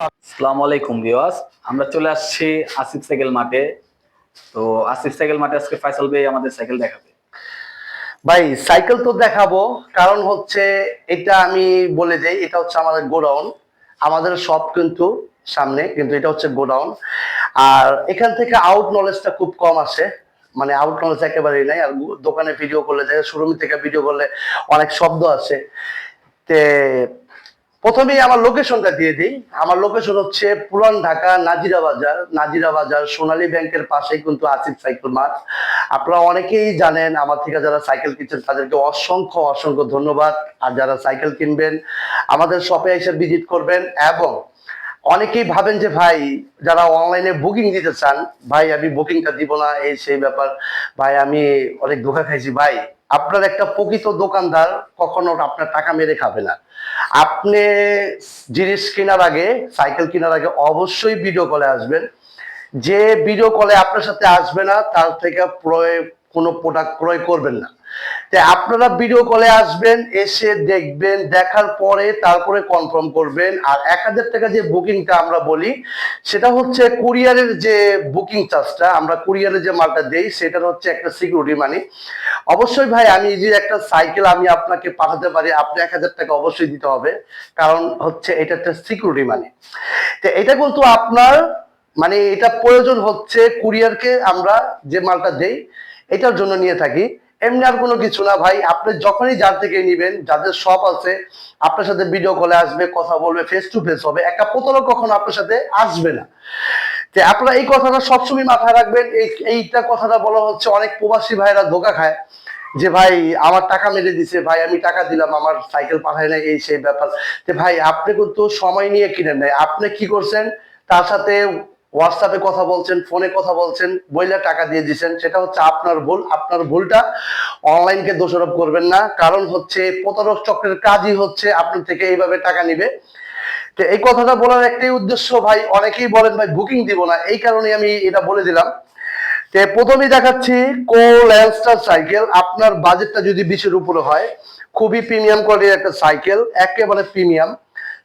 আসসালামু আলাইকুম ভিউয়ার্স। আমরা চলে আসছি আসিফ সাইকেল মাঠে। তো আসিফ সাইকেল মাঠে আজকে ফয়সাল ভাই আমাদের সাইকেল দেখাবে। ভাই, সাইকেল তো দেখাবো। কারণ হচ্ছে এটা আমি বলে যাই এটা হচ্ছে আমাদের গোডাউন। আমাদের সব কিন্তু সামনে, কিন্তু এটা হচ্ছে গোডাউন। আর এখান থেকে আউট নলেজটা খুব কম আসে মানে আউট নলেজ একেবারেই নাই। আর দোকানে ভিডিও করলে দেখা শোরুম থেকে ভিডিও করলে অনেক শব্দ আসে। তে প্রথমেই আমার লোকেশনটা দিয়ে দিই। আমার লোকেশন হচ্ছে পুরান ঢাকা নাজিরা বাজার। নাজিরা বাজার সোনালী ব্যাংকের পাশেই কিন্তু আসিফ সাইকেল মাঠ। আপনারা অনেকেই জানেন, আমার থেকে যারা সাইকেল কিনছেন, তাদেরকে অসংখ্য অসংখ্য ধন্যবাদ। আর যারা সাইকেল কিনবেন, আমাদের শপে এসে ভিজিট করবেন এবং অনেকেই ভাবেন যে, ভাই, যারা অনলাইনে বুকিং দিতে চান, ভাই, আমি বুকিংটা দিব না, এই সেই ব্যাপার। ভাই, আমি অনেক ধোকা খাইছি, ভাই। আপনার একটা প্রকৃত দোকানদার কখনো আপনার টাকা মেরে খাবে না। আপনি জিনিস কেনার আগে, সাইকেল কেনার আগে অবশ্যই ভিডিও কলে আসবেন। যে ভিডিও কলে আপনার সাথে আসবে না, তার থেকে প্রয় কোনো প্রোডাক্ট ক্রয় করবেন না। তো আপনারা ভিডিও কলে আসবেন, এসে দেখবেন, দেখার পরে তারপরে কনফার্ম করবেন। আর এক হাজার টাকা যে বুকিংটা আমরা বলি, সেটা হচ্ছে কুরিয়ারের যে বুকিং চার্জটা আমরা কুরিয়ারের যে মালটা দেই, সেটার হচ্ছে একটা সিকিউরিটি মানি অবশ্যই ভাই, আমি যে একটা সাইকেল আমি আপনাকে পাঠাতে পারি, আপনি এক হাজার টাকা অবশ্যই দিতে হবে। কারণ হচ্ছে এটা একটা সিকিউরিটি মানি তো এটা কিন্তু আপনার মানে এটা প্রয়োজন হচ্ছে কুরিয়ারকে আমরা যে মালটা দেই এটার জন্য নিয়ে থাকি। এমনি আর কোনো কিছু না ভাই, আপনি যখনই যার থেকে নিবেন, যাদের শপ আছে, আপনার সাথে ভিডিও কলে আসবে, কথা বলবে ফেস টু ফেস হবে। একটা প্রতারক কখনো আপনার সাথে আসবে না। যে আপনারা এই কথাটা সবসময় মাথায় রাখবেন। এই, এইটা কথাটা বলা হচ্ছে, অনেক প্রবাসী ভাইরা ধোকা খায় যে, ভাই, আমার টাকা মেরে দিছে, ভাই, আমি টাকা দিলাম, আমার সাইকেল পাঠায় না এই সেই ব্যাপার। যে ভাই, আপনি কিন্তু সময় নিয়ে কিনেন নাই। আপনি কি করছেন? তার সাথে হোয়াটসঅ্যাপে কথা বলছেন, ফোনে কথা বলছেন, বইলে টাকা দিয়ে দিচ্ছেন সেটা হচ্ছে আপনার ভুল, আপনার ভুলটা অনলাইনকে দোষারোপ করবেন না। কারণ হচ্ছে প্রতারক চক্রের কাজই হচ্ছে আপনার থেকে এইভাবে টাকা নিবে। তো এই কথাটা বলার একটাই উদ্দেশ্য, ভাই, অনেকেই বলেন, ভাই বুকিং দিব না। এই কারণে আমি এটা বলে দিলাম। তো প্রথমেই দেখাচ্ছি কো ল্যান্ডস্টার সাইকেল, আপনার বাজেটটা যদি বিশের উপরে হয়, খুবই প্রিমিয়াম কোয়ালিটির একটা সাইকেল, একেবারে প্রিমিয়াম।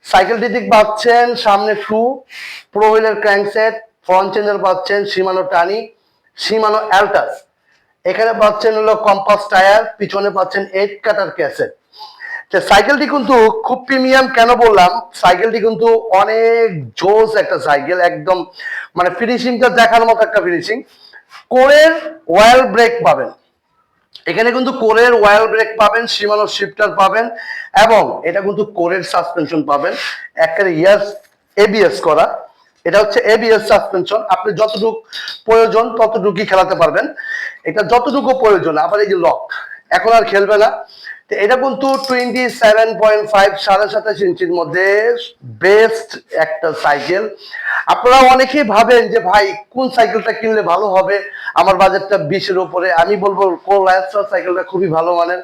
সাইকেলটি দিক পাচ্ছেন সামনে শু, প্রো হুইলের ক্র্যাঙ্কসেট ফ্রন্ট চেঞ্জার পাচ্ছেন সীমানো টানি, সীমানো অ্যালটাস। এখানে পাচ্ছেন হলো কম্পাস টায়ার, পিছনে পাচ্ছেন এইট কাটার ক্যাসেট। সাইকেলটি কিন্তু খুব প্রিমিয়াম, কেন বললাম? সাইকেলটি কিন্তু অনেক জোস একটা সাইকেল, একদম মানে ফিনিশিংটা দেখার মতো একটা ফিনিশিং কোরের ওয়েল ব্রেক পাবেন। এখানে কিন্তু কোরের ওয়াল ব্রেক পাবেন সীমানো শিফটার পাবেন এবং এটা কিন্তু কোরের সাসপেনশন পাবেন। একটা ইয়ার্স এবিএস করা। এটা হচ্ছে এবিএস সাসপেনশন আপনি যতটুকু প্রয়োজন ততটুকুই খেলাতে পারবেন। এটা যতটুকু প্রয়োজন, আবার এই যে লক এখন আর খেলবে না। এটা কিন্তু টোয়েন্টি সেভেন পয়েন্ট ফাইভ সাড়ে সাতাশ ইঞ্চির মধ্যে বেস্ট একটা সাইকেল আপনারা অনেকেই ভাবেন যে, ভাই, কোন সাইকেলটা কিনলে ভালো হবে? আমার বাজেটটা বিশের উপরে। আমি বলব, কোন লাইফস্টার সাইকেলটা খুবই ভালো মানের।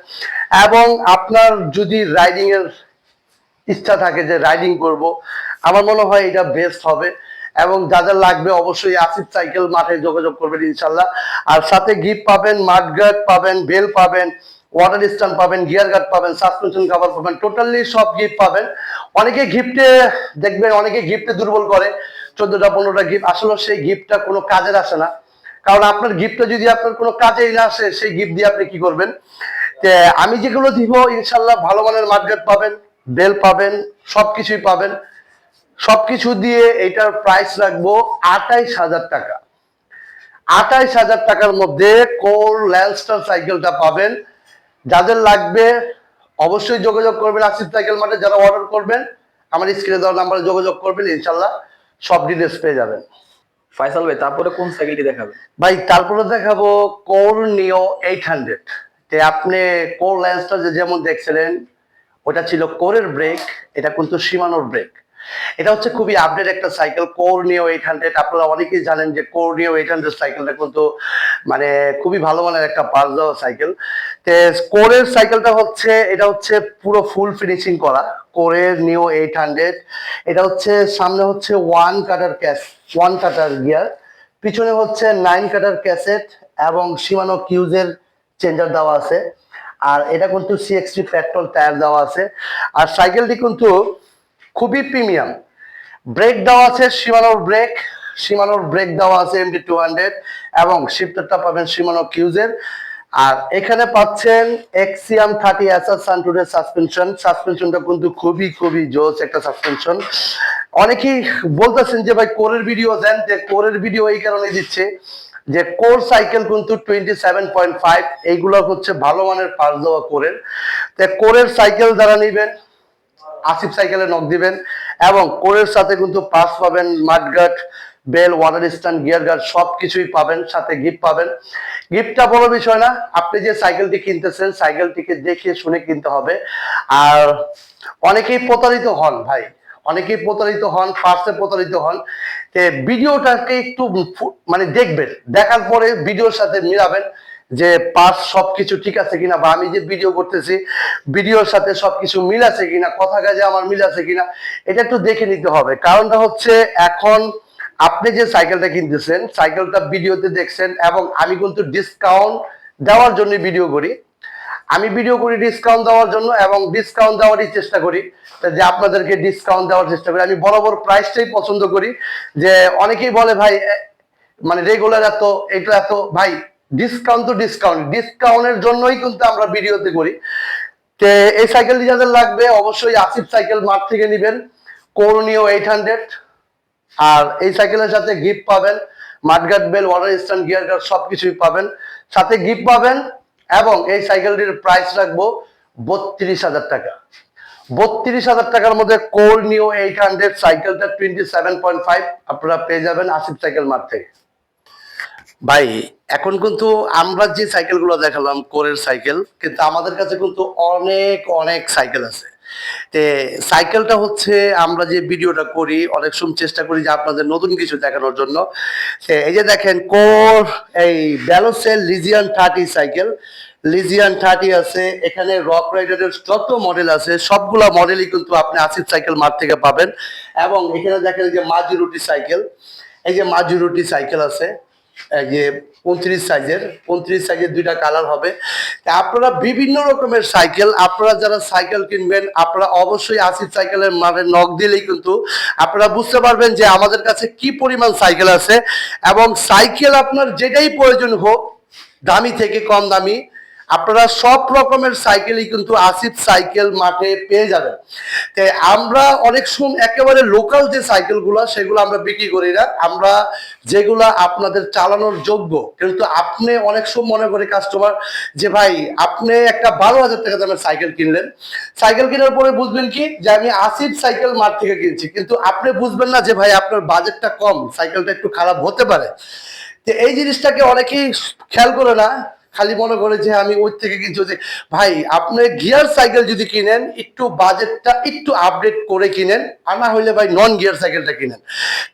এবং আপনার যদি রাইডিং এর ইচ্ছা থাকে যে রাইডিং করব, আমার মনে হয় এটা বেস্ট হবে। এবং যাদের লাগবে অবশ্যই আসিফ সাইকেল মাঠে যোগাযোগ করবেন ইনশাল্লাহ। আর সাথে গিফট পাবেন মাঠগার্ড পাবেন বেল পাবেন ওয়াটার স্ট্যান্ড পাবেন গিয়ার গার্ড পাবেন সাসপেনশন কভার পাবেন টোটালি সব গিফট পাবেন। অনেকে গিফটে দেখবেন, অনেকে গিফটে দুর্বল করে, চোদ্দটা, পনেরোটা গিফট আসলে সেই গিফটটা কোনো কাজের আসে না। কারণ আপনার গিফটটা যদি আপনার কোনো কাজেই না আসে, সেই গিফট দিয়ে আপনি কি করবেন? আমি যেগুলো দিব, ইনশাল্লাহ ভালো মানের মার্কেট পাবেন বেল পাবেন, সবকিছুই পাবেন। সবকিছু দিয়ে এটার প্রাইস রাখব আঠাইশ হাজার টাকা। আঠাইশ হাজার টাকার মধ্যে কোর ল্যান্ডস্টার সাইকেলটা পাবেন। যাদের লাগবে অবশ্যই যোগাযোগ করবেন আসিফ সাইকেল মাঠে যারা অর্ডার করবেন আমার স্ক্রিনে দেওয়া নাম্বারে যোগাযোগ করবেন ইনশাল্লাহ সব ডিটেলস পেয়ে যাবেন। ফয়সাল ভাই তারপরে কোন সাইকেলটি দেখাবে? ভাই তারপরে দেখাবো কোর নিও এইট হান্ড্রেড যে আপনি কোর ল্যান্সটা যে যেমন দেখছিলেন ওটা ছিল কোরের ব্রেক এটা কিন্তু সীমানোর ব্রেক এটা হচ্ছে খুবই আপডেট একটা cycle Core neo eight hundred আপনারা অনেকেই জানেন যে কোর নিও এইট হান্ড্রেড সাইকেলটা কিন্তু মানে খুবই ভালো মানের একটা পাস দেওয়া সাইকেল তে কোরের সাইকেলটা হচ্ছে, এটা হচ্ছে পুরো ফুল ফিনিশিং করা। কোরের নিও এইট হান্ড্রেড এটা হচ্ছে, সামনে হচ্ছে one cutter cash one cutter gear পিছনে হচ্ছে নাইন কাটার ক্যাসেট এবং সীমানো কিউজের চেঞ্জার দেওয়া আছে। আর এটা কিন্তু সিএক্সটি পেট্রোল টায়ার দেওয়া আছে। আর সাইকেলটি কিন্তু খুবই প্রিমিয়াম। ব্রেক দেওয়া আছে, সীমানোর ব্রেক সীমানোর ব্রেক দেওয়া আছে এমডি টু হান্ড্রেড এবং শিফটারটা পাবেন সীমানো কিউজের আর এখানে পাচ্ছেন এক্সিয়াম থার্টি এসআর সানটুডের সাসপেনশন সাসপেনশনটা কিন্তু খুবই খুবই জোস একটা সাসপেনশন অনেকেই বলতেছেন যে, ভাই, কোরের ভিডিও দেন। যে, কোরের ভিডিও এই কারণে দিচ্ছে যে, কোর সাইকেল কিন্তু টোয়েন্টি সেভেন পয়েন্ট ফাইভ এইগুলো হচ্ছে ভালো মানের পাশ দেওয়া কোরের। তো কোরের সাইকেল যারা নেবেন আসিফ সাইকেলে নক দিবেন এবং কোরের সাথে কিন্তু পাস পাবেন mudguard bell water stand gear guard সব কিছুই পাবেন, সাথে গিফট পাবেন। গিফটটা বড় বিষয় না, আপনি যে সাইকেলটি কিনতেছেন, সাইকেলটিকে দেখে শুনে কিনতে হবে। আর অনেকেই প্রতারিত হন ভাই, অনেকেই প্রতারিত হন ফার্স্টে প্রতারিত হন। ভিডিওটাকে একটু মানে দেখবেন, দেখার পরে ভিডিওর সাথে মিলাবেন। যে পাস সবকিছু ঠিক আছে কিনা বা আমি যে ভিডিও করতেছি ভিডিওর সাথে সবকিছু মিল আছে কিনা, কথা কাজে আমার মিল আছে কিনা, এটা একটু দেখে নিতে হবে। কারণটা হচ্ছে এখন আপনি যে সাইকেলটা কিনতেছেন সাইকেলটা ভিডিওতে দেখছেন এবং আমি কিন্তু ডিসকাউন্ট দেওয়ার জন্য ভিডিও করি। আমি ভিডিও করি ডিসকাউন্ট দেওয়ার জন্য এবং ডিসকাউন্ট দেওয়ারই চেষ্টা করি। যে আপনাদেরকে ডিসকাউন্ট দেওয়ার চেষ্টা করি। আমি বরাবর প্রাইসটাই পছন্দ করি যে অনেকেই বলে, ভাই মানে রেগুলার এত এটা এত, ভাই ডিসকাউন্ট তো ডিসকাউন্ট ডিসকাউন্টের জন্যই কিন্তু আমরা ভিডিওতে করি। তে এই সাইকেলটি যাদের লাগবে, অবশ্যই আসিফ সাইকেল মার্ট থেকে নেবেন। করণীয় এইট হান্ড্রেড আর এই সাইকেলের সাথে গিফট পাবেন। Mudguard bell water stand gear guard সবকিছুই পাবেন। সাথে গিফট পাবেন এবং এই সাইকেলটির প্রাইস রাখব বত্রিশ হাজার টাকা। বত্রিশ হাজার টাকার মধ্যে কোর নিও এইট হান্ড্রেড সাইকেলটা টোয়েন্টি সেভেন পয়েন্ট ফাইভ আপনারা পেয়ে যাবেন আসিফ সাইকেল মার্ট থেকে। ভাই, এখন কিন্তু আমরা যে সাইকেলগুলো দেখালাম, কোরের সাইকেল কিন্তু আমাদের কাছে কিন্তু অনেক অনেক সাইকেল আছে। তে সাইকেলটা হচ্ছে আমরা যে ভিডিওটা করি, অনেক সময় চেষ্টা করি যে আপনাদের নতুন কিছু দেখানোর জন্য। এই যে দেখেন, কোর, এই ব্যালোসেল Legion thirty cycle Legion thirty আছে, এখানে রক রাইডারের যত মডেল আছে, সবগুলা মডেলই কিন্তু আপনি আসিফ সাইকেল মার্ট থেকে পাবেন। এবং এখানে দেখেন যে মাজুরুটি সাইকেল এই যে মাজুরুটি সাইকেল আছে। যে উনত্রিশ সাইজের উনত্রিশ সাইজের দুইটা কালার হবে। আপনারা বিভিন্ন রকমের সাইকেল, আপনারা যারা সাইকেল কিনবেন, আপনারা অবশ্যই আসিফ সাইকেলের মানে নখ দিলেই কিন্তু আপনারা বুঝতে পারবেন যে আমাদের কাছে কি পরিমাণ সাইকেল আছে এবং সাইকেল আপনার যেটাই প্রয়োজন হোক, দামি থেকে কম দামি আপনারা সব রকমের সাইকেলই কিন্তু আসিফ সাইকেল মাঠে পেয়ে যাবেন। তে আমরা অনেক সময় একেবারে লোকাল যে সাইকেলগুলো, সেগুলো আমরা বিক্রি করি না। আমরা যেগুলা আপনাদের চালানোর যোগ্য। কিন্তু আপনি অনেক সময় মনে করে কাস্টমার যে, ভাই, আপনি একটা বারো হাজার টাকা দামের সাইকেল কিনলেন। সাইকেল কেনার পরে বুঝবেন কি? যে, আমি আসিফ সাইকেল মাঠ থেকে কিনছি। কিন্তু আপনি বুঝবেন না যে, ভাই, আপনার বাজেটটা কম। সাইকেলটা একটু খারাপ হতে পারে। এই জিনিসটাকে অনেকেই খেয়াল করে না। খালি মনে করে যে আমি ওর থেকে ওই ভাই, আপনি গিয়ার সাইকেল যদি কিনেন, একটু বাজেটটা একটু আপডেট করে কিনেন, আর না হইলে ভাই নন গিয়ার সাইকেলটা কিনেন।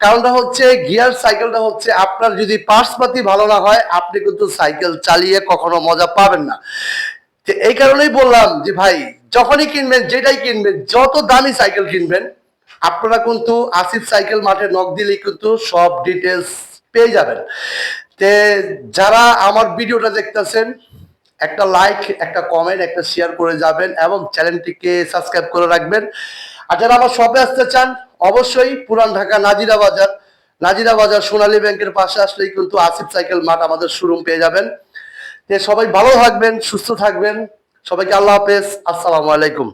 কারণটা হচ্ছে, গিয়ার সাইকেলটা হচ্ছে আপনার যদি পার্সপাতি ভালো না হয়, আপনি কিন্তু সাইকেল চালিয়ে কখনো মজা পাবেন না। এই কারণেই বললাম যে ভাই, যখনই কিনবেন, যেটাই কিনবেন, যত দামি সাইকেল কিনবেন, আপনারা কিন্তু আসিফ সাইকেল মাঠে নক দিলেই কিন্তু সব ডিটেলস পেয়ে যাবেন। তে যারা আমার ভিডিওটা দেখতেছেন, একটা লাইক একটা কমেন্ট একটা শেয়ার করে যাবেন এবং চ্যানেলটিকে সাবস্ক্রাইব করে রাখবেন। আর যারা আমার শপে আসতে চান, অবশ্যই পুরান ঢাকা নাজিরা বাজার নাজিরা বাজার সোনালী ব্যাংকের পাশে আসলেই কিন্তু আসিফ সাইকেল মাঠ আমাদের শোরুম পেয়ে যাবেন। সবাই ভালো থাকবেন, সুস্থ থাকবেন। সবাইকে আল্লাহ হাফেজ। আসসালামু আলাইকুম।